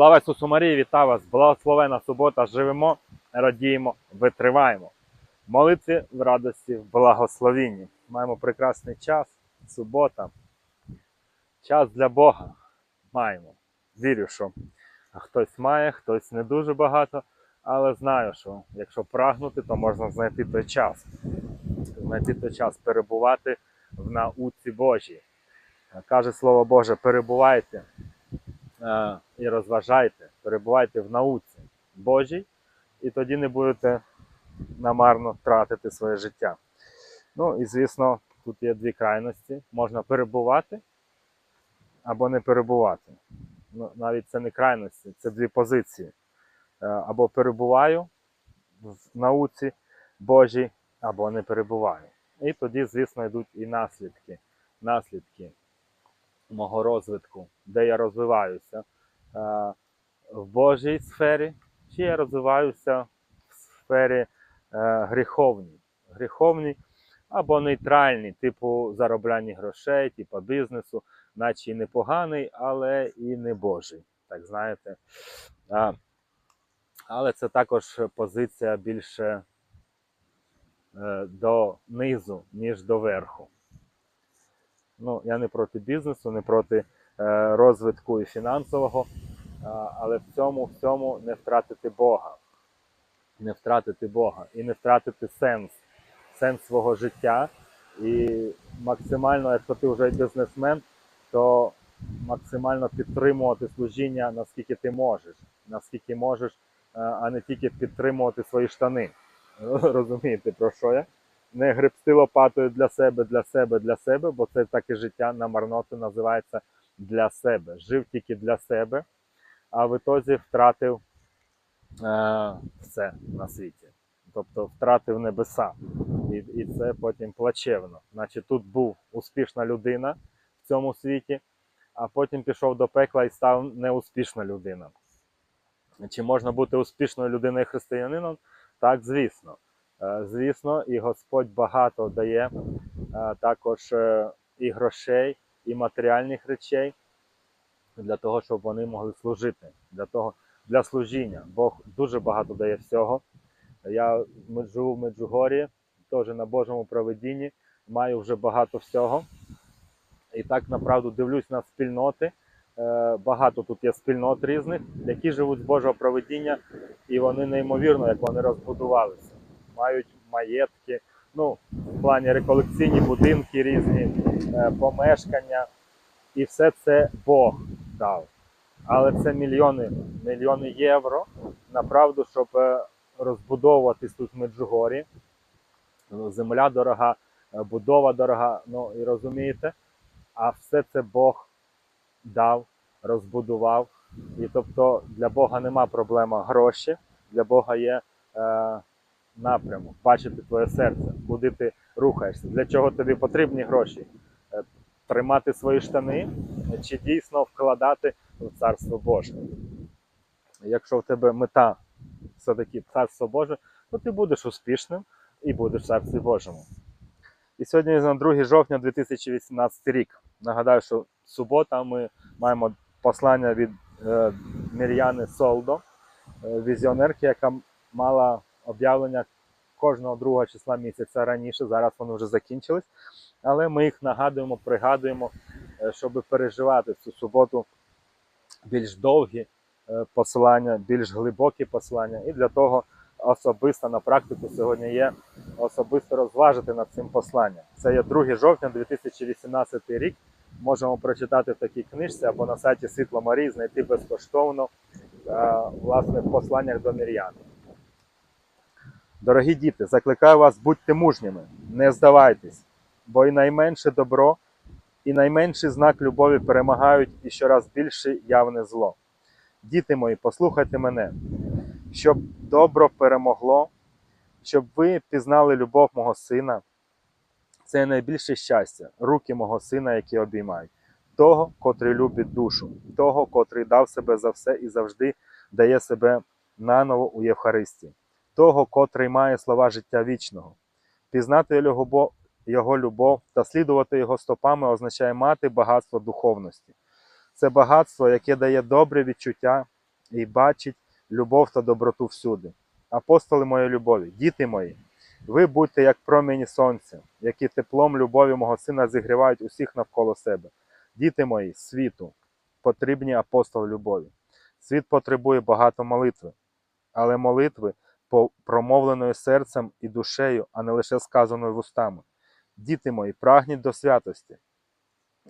Слава Ісусу Марії, вітаю вас! Благословена субота! Живемо, радіємо, витриваємо. Молитві в радості, в благословінні. Маємо прекрасний час, субота. Час для Бога маємо. Вірю, що хтось має, хтось не дуже багато, але знаю, що якщо прагнути, то можна знайти той час. Знайти той час перебувати в науці Божій. Каже Слово Боже, перебувайте і розважайте, перебувайте в науці Божій, і тоді не будете намарно тратити своє життя. Ну і звісно, тут є дві крайності: можна перебувати або не перебувати. Ну, навіть це не крайності, це дві позиції. Е, Або перебуваю в науці Божій, або не перебуваю. І тоді, звісно, йдуть і наслідки. Наслідки мого розвитку, де я розвиваюся е, в Божій сфері, чи я розвиваюся в сфері е, гріховній. Гріховній або нейтральній, типу заробляння грошей, типу бізнесу, наче і непоганий, але і не Божий. Так знаєте. Але це також позиція більше е, до низу, ніж до верху. Ну, я не проти бізнесу, не проти е, розвитку і фінансового, а, але в цьому всьому не втратити Бога. Не втратити Бога і не втратити сенс, сенс свого життя. І максимально, якщо ти вже бізнесмен, то максимально підтримувати служіння, наскільки ти можеш, наскільки можеш, е, а не тільки підтримувати свої штани. Розумієте, про що я? Не гребсти лопатою для себе, для себе, для себе, бо це таке життя на марноту називається для себе. Жив тільки для себе, а в ітозі втратив е, все на світі. Тобто втратив небеса. І, і це потім плачевно. Значить, тут був успішна людина в цьому світі, а потім пішов до пекла і став неуспішна людина. Чи можна бути успішною людиною-християнином? Так, звісно. Е, Звісно, і Господь багато дає е, також е, і грошей, і матеріальних речей для того, щоб вони могли служити, для того, для служіння. Бог дуже багато дає всього. Я живу в Меджугорі, теж на Божому проведінні, маю вже багато всього. І так направду дивлюсь на спільноти. Багато тут є спільнот різних, які живуть з Божого проведіння, і вони неймовірно, як вони розбудувалися мають маєтки, ну, в плані реколекційні будинки різні, е, помешкання. І все це Бог дав. Але це мільйони, мільйони євро направду, щоб е, розбудовуватись тут Меджугорі. Ну, Земля дорога, е, будова дорога, ну і розумієте, а все це Бог дав, розбудував. І тобто для Бога нема проблема гроші, для Бога є е, напрямок, бачити твоє серце, куди ти рухаєшся, для чого тобі потрібні гроші. Е, Тримати свої штани чи дійсно вкладати в Царство Боже. Якщо в тебе мета все-таки Царство Боже, то ти будеш успішним і будеш в Царстві Божому. І сьогодні на 2 жовтня 2018 рік. Нагадаю, що субота ми маємо послання від е, Мір'яни Солдо, е, візіонерки, яка мала об'явлення кожного другого числа місяця раніше. Зараз вони вже закінчились. Але ми їх нагадуємо, пригадуємо, е, щоб переживати цю суботу більш довгі е, посилання, більш глибокі посилання. І для того особисто на практику сьогодні є особисто розважити над цим посланням. Це є 2 жовтня 2018 рік. Можемо прочитати в такій книжці або на сайті Світло Марії знайти безкоштовно е, власне в посланнях до Мір'яни. Дорогі діти, закликаю вас, будьте мужніми, не здавайтесь, бо і найменше добро, і найменший знак любові перемагають і щораз більше явне зло. Діти мої, послухайте мене, щоб добро перемогло, щоб ви пізнали любов мого сина. Це найбільше щастя, руки мого сина, які обіймають, того, котрий любить душу, того, котрий дав себе за все і завжди дає себе наново у Євхаристії, того, котрий має слова життя вічного. Пізнати його, любов та слідувати його стопами означає мати багатство духовності. Це багатство, яке дає добре відчуття і бачить любов та доброту всюди. Апостоли моєї любові, діти мої, ви будьте як промені сонця, які теплом любові мого сина зігрівають усіх навколо себе. Діти мої, світу, потрібні апостоли любові. Світ потребує багато молитви, але молитви промовленої серцем і душею, а не лише сказаною вустами. Діти мої, прагніть до святості,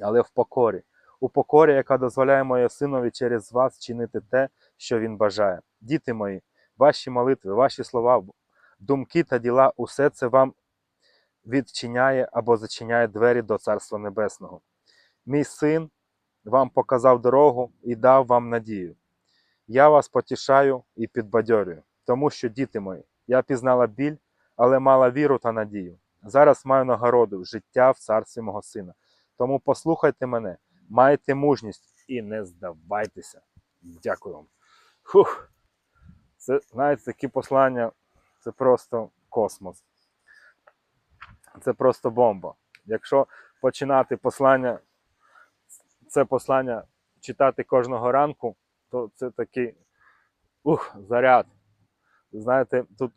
але в покорі, у покорі, яка дозволяє моє синові через вас чинити те, що він бажає. Діти мої, ваші молитви, ваші слова, думки та діла, усе це вам відчиняє або зачиняє двері до Царства Небесного. Мій син вам показав дорогу і дав вам надію. Я вас потішаю і підбадьорюю, тому що, діти мої, я пізнала біль, але мала віру та надію. Зараз маю нагороду життя в царстві мого сина. Тому послухайте мене, майте мужність і не здавайтеся. Дякую вам. Фух. Це, знаєте, такі послання це просто космос. Це просто бомба. Якщо починати послання, це послання читати кожного ранку, то це такий ух, заряд. Знаєте, тут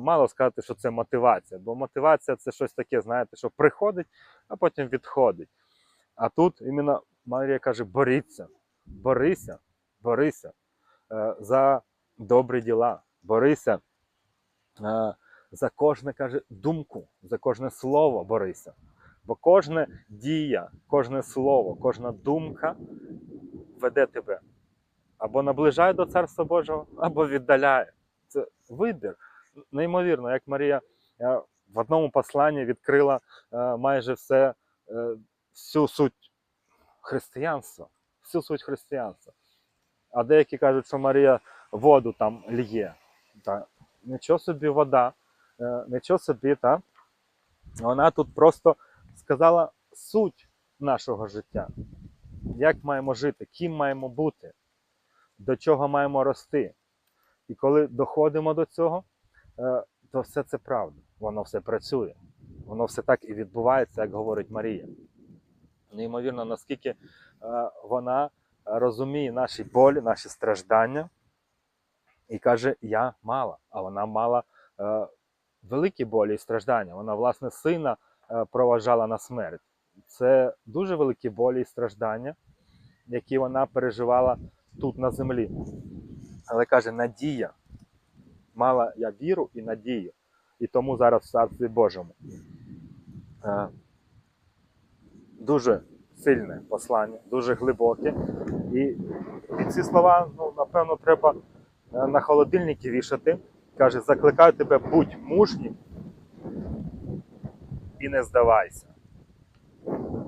мало сказати, що це мотивація, бо мотивація це щось таке, знаєте, що приходить, а потім відходить. А тут іменно Марія каже: боріться, борися, борися е, за добрі діла, борися е, за кожне каже думку, за кожне слово борися. Бо кожна дія, кожне слово, кожна думка веде тебе або наближає до Царства Божого, або віддаляє. Це вибір. Неймовірно, як Марія е, в одному посланні відкрила е, майже все, е, всю суть християнства. Всю суть християнства. А деякі кажуть, що Марія воду там лє. Та, нічого собі вода, нічого собі, та? вона тут просто сказала суть нашого життя. Як маємо жити, ким маємо бути, до чого маємо рости. І коли доходимо до цього, е, то все це правда. Воно все працює. Воно все так і відбувається, як говорить Марія. Неймовірно, наскільки е, вона розуміє наші болі, наші страждання і каже: Я мала, а вона мала е, великі болі і страждання. Вона, власне, сина проважала на смерть. Це дуже великі болі і страждання, які вона переживала тут на землі. Але каже, надія. Мала я віру і надію. І тому зараз в Царстві Божому. Е, Дуже сильне послання, дуже глибоке. І, і ці слова, ну, напевно, треба е, на холодильники вішати. Каже, закликаю тебе, будь мужнім і не здавайся.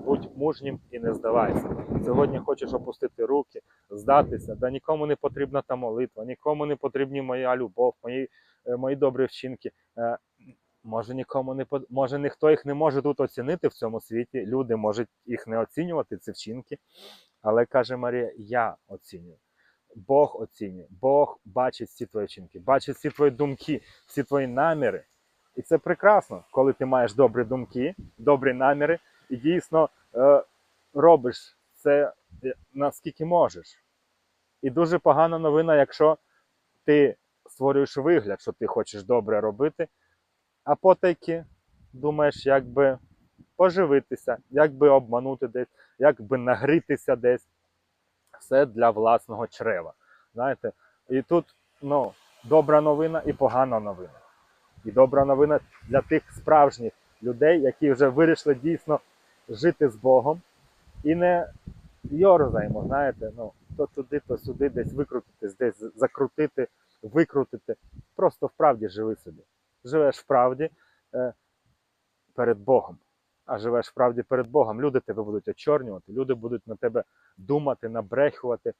Будь мужнім і не здавайся. Сьогодні хочеш опустити руки, здатися, да нікому не потрібна та молитва, нікому не потрібні моя любов, мої, е, мої добрі вчинки. Е, Може, нікому не по- може ніхто їх не може тут оцінити в цьому світі. Люди можуть їх не оцінювати, ці вчинки. Але каже Марія, я оцінюю. Бог оцінює, Бог бачить всі твої вчинки, бачить всі твої думки, всі твої наміри. І це прекрасно, коли ти маєш добрі думки, добрі наміри, і дійсно е, робиш це е, наскільки можеш. І дуже погана новина, якщо ти створюєш вигляд, що ти хочеш добре робити, а потайки думаєш, як би поживитися, як би обманути десь, як би нагрітися десь. Все для власного чрева. Знаєте, і тут ну, добра новина і погана новина. І добра новина для тих справжніх людей, які вже вирішили дійсно жити з Богом і не йорзаємо, знаєте, ну, то туди, то сюди, десь викрутитись, десь закрутити, викрутити. Просто вправді живи собі. Живеш вправді е, перед Богом. А живеш вправді перед Богом. Люди тебе будуть очорнювати, люди будуть на тебе думати, набрехувати.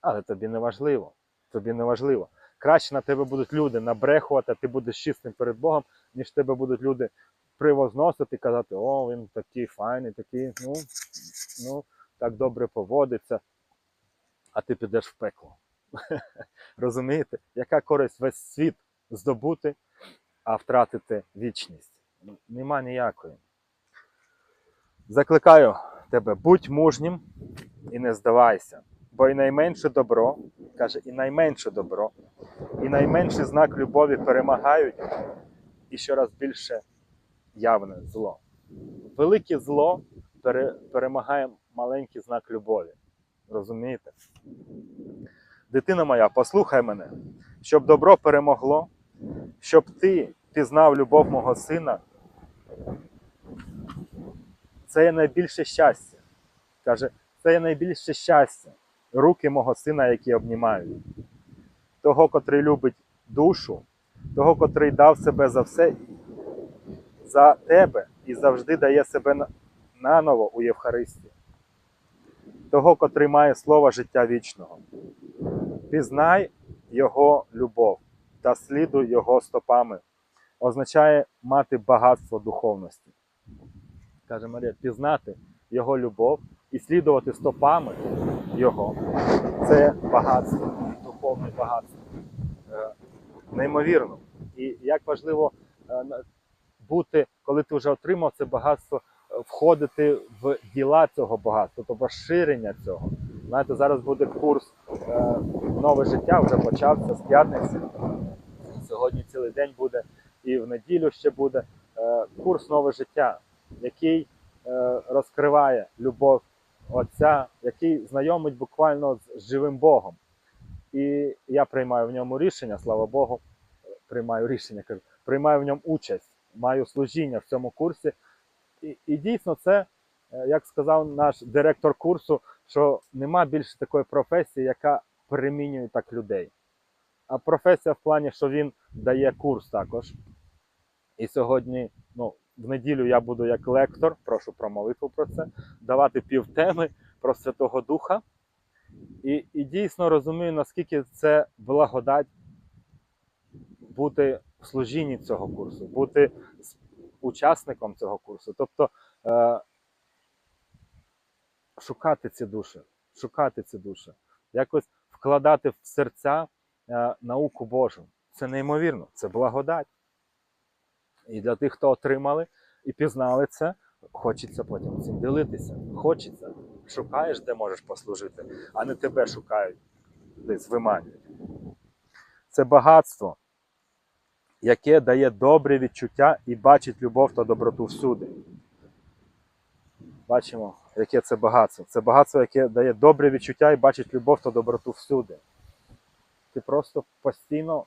Але тобі не важливо. Тобі не важливо. Краще на тебе будуть люди набрехувати, ти будеш чистим перед Богом, ніж тебе будуть люди привозносити і казати, о, він такий файний, такий, ну, ну, так добре поводиться, а ти підеш в пекло. Розумієте? Яка користь весь світ здобути, а втратити вічність? Нема ніякої. Закликаю тебе, будь мужнім і не здавайся. Бо і найменше добро, каже, і найменше добро, і найменший знак любові перемагають, і щораз більше явне зло. Велике зло пере, перемагає маленький знак любові. Розумієте? Дитина моя, послухай мене, щоб добро перемогло, щоб ти пізнав любов мого сина. Це є найбільше щастя. Каже, це є найбільше щастя. Руки мого сина, які обнімають. Того, котрий любить душу, того, котрий дав себе за все, за тебе і завжди дає себе наново у Євхаристії. Того, котрий має слово життя вічного. Пізнай Його любов та слідуй Його стопами. Означає мати багатство духовності. Каже Марія, пізнати Його любов і слідувати стопами Його. Це багатство, духовне багатство. Е, Неймовірно. І як важливо е, бути, коли ти вже отримав це багатство, е, входити в діла цього багатства, тобто розширення цього. Знаєте, зараз буде курс е, нове життя, вже почався з п'ятниці. Сьогодні цілий день буде і в неділю ще буде е, курс нове життя, який розкриває любов Отця, який знайомить буквально з живим Богом. І я приймаю в ньому рішення, слава Богу, приймаю рішення, кажу, приймаю в ньому участь, маю служіння в цьому курсі. І, і дійсно, це, е, як сказав наш директор курсу, що нема більше такої професії, яка перемінює так людей. А професія в плані, що він дає курс також. І сьогодні, ну, в неділю я буду як лектор, прошу про молитву про це, давати півтеми про Святого Духа. І, і дійсно розумію, наскільки це благодать бути в служінні цього курсу, бути учасником цього курсу. Тобто е, шукати ці душі, шукати ці душі, якось вкладати в серця е, науку Божу. Це неймовірно, це благодать. І для тих, хто отримали і пізнали це, хочеться потім цим ділитися. Хочеться. Шукаєш, де можеш послужити, а не тебе шукають, десь виманюють. Це багатство, яке дає добре відчуття і бачить любов та доброту всюди. Бачимо, яке це багатство. Це багатство, яке дає добре відчуття і бачить любов та доброту всюди. Ти просто постійно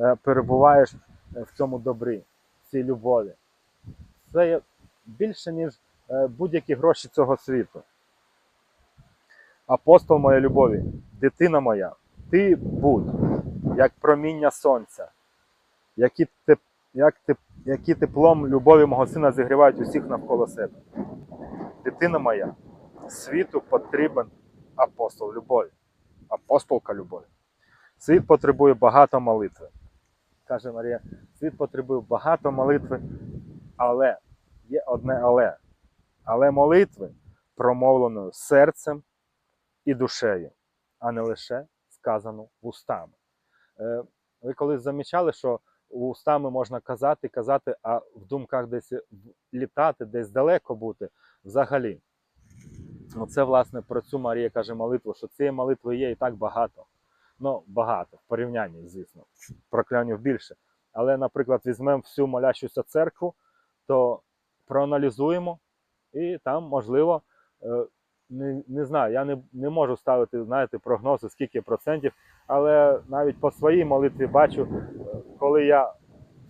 е, перебуваєш е, в цьому добрі, в цій любові. Це є більше, ніж е, будь-які гроші цього світу. Апостол моєї любові, дитина моя, ти будь як проміння сонця, які, теп, як теп, які теплом любові мого сина зігрівають усіх навколо себе. Дитина моя, світу потрібен апостол любові, апостолка любові. Світ потребує багато молитви. Каже Марія, світ потребує багато молитви, але є одне але. Але молитви промовленою серцем і душею, а не лише сказану вустами. Е, Ви колись замічали, що устами можна казати, казати, а в думках десь літати, десь далеко бути взагалі. Оце, власне, про цю Марія каже молитву, що цієї молитви є і так багато. Ну, багато, в порівнянні, звісно, проклянів більше. Але, наприклад, візьмемо всю молящуся церкву, то проаналізуємо, і там, можливо, е, не, не знаю, я не, не можу ставити, знаєте, прогнози, скільки процентів, але навіть по своїй молитві бачу, е, коли я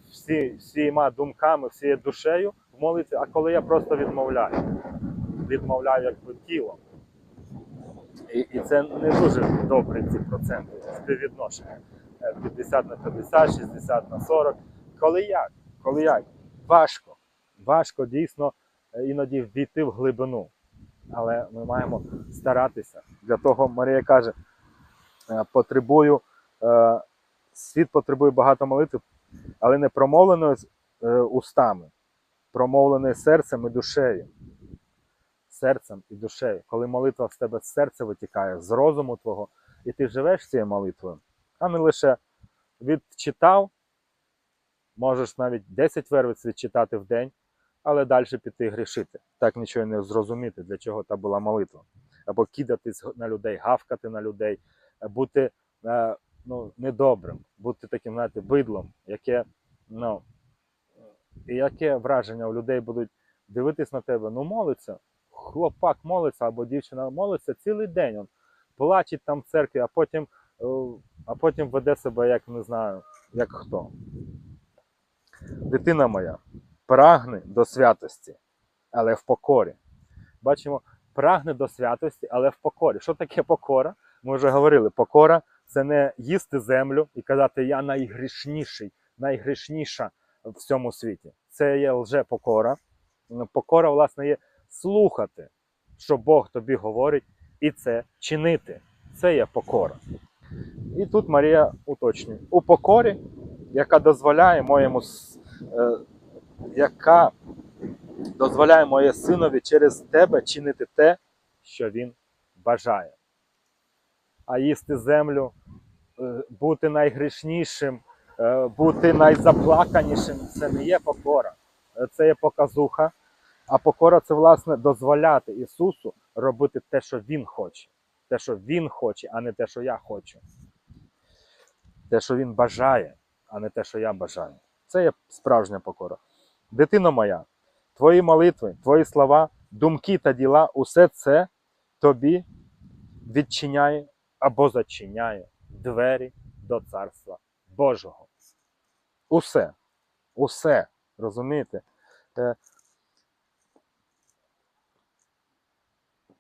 всі, всіма думками, всією душею в молитві, а коли я просто відмовляю, відмовляю якби тілом. І, і це не дуже добре ці проценти співвідношення. Е, 50 на 50, 60 на 40. Коли як? Коли як? Важко. Важко дійсно е, іноді ввійти в глибину. Але ми маємо старатися. Для того Марія каже: е, потребую, е, світ потребує багато молитв, але не промовленою е, устами, промовленою серцем і душею. Серцем і душею. Коли молитва з тебе з серця витікає, з розуму твого, і ти живеш цією молитвою, а не лише відчитав, можеш навіть 10 вервиць відчитати в день, але далі піти грішити. Так нічого не зрозуміти, для чого та була молитва. або кидатись на людей, гавкати на людей, бути е, ну, недобрим, бути таким, знаєте, бидлом, яке, ну, яке враження у людей будуть дивитись на тебе, ну молиться, хлопак молиться або дівчина молиться цілий день. Он плачить там в церкві, а потім, е, а потім веде себе, як не знаю, як хто. Дитина моя, прагне до святості, але в покорі. Бачимо, прагне до святості, але в покорі. Що таке покора? Ми вже говорили, покора це не їсти землю і казати, я найгрішніший, найгрішніша в всьому світі. Це є лжепокора. Покора, власне, є слухати, що Бог тобі говорить, і це чинити. Це є покора. І тут Марія уточнює: у покорі, яка дозволяє моєму е, яка дозволяє моє синові через тебе чинити те, що він бажає. А їсти землю, е, бути найгрішнішим, е, бути найзаплаканішим це не є покора, Е, це є показуха. А покора це, власне, дозволяти Ісусу робити те, що Він хоче. Те, що Він хоче, а не те, що я хочу. Те, що Він бажає, а не те, що я бажаю. Це є справжня покора. Дитино моя, твої молитви, твої слова, думки та діла, усе це тобі відчиняє або зачиняє двері до Царства Божого. Усе. Усе. Розумієте? Е,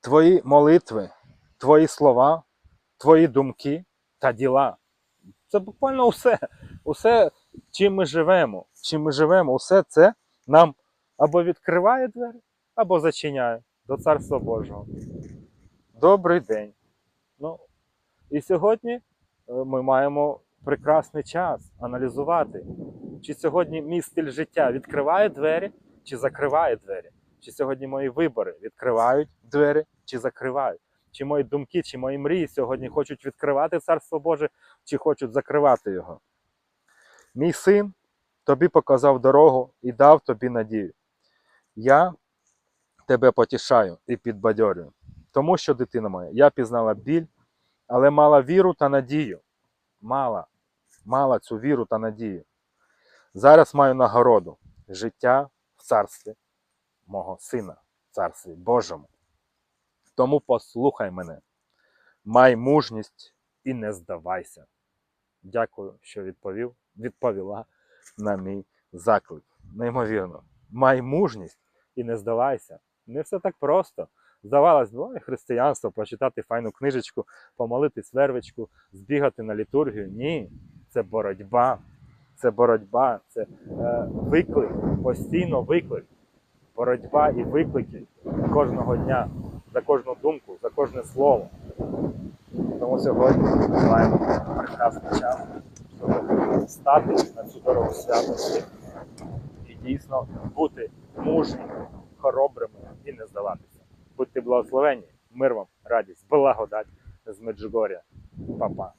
Твої молитви, твої слова, твої думки та діла. Це буквально усе. Усе, чим ми живемо, чим ми живемо, усе це нам або відкриває двері, або зачиняє до Царства Божого. Добрий день. Ну, і сьогодні е, ми маємо прекрасний час аналізувати, чи сьогодні мій стиль життя відкриває двері, чи закриває двері. Чи сьогодні мої вибори відкривають двері, чи закривають. Чи мої думки, чи мої мрії сьогодні хочуть відкривати Царство Боже, чи хочуть закривати його. Мій син тобі показав дорогу і дав тобі надію. Я тебе потішаю і підбадьорюю. Тому що, дитина моя, я пізнала біль, але мала віру та надію. Мала, мала цю віру та надію. Зараз маю нагороду життя в царстві мого сина, в царстві Божому. Тому послухай мене, май мужність і не здавайся. Дякую, що відповів, відповіла на мій заклик. Неймовірно, май мужність і не здавайся. Не все так просто. Здавалось, б, ой, християнство, почитати файну книжечку, помолитись вервичку, збігати на літургію. Ні, це боротьба. Це боротьба, це е, виклик, постійно виклик. Боротьба і виклики кожного дня, за кожну думку, за кожне слово. Тому сьогодні ми маємо прекрасний час, стати на цю дорогу святості і дійсно бути мужніми, хоробрими і не здаватися. Будьте благословені, мир вам, радість, благодать з Меджугоря. Па-па.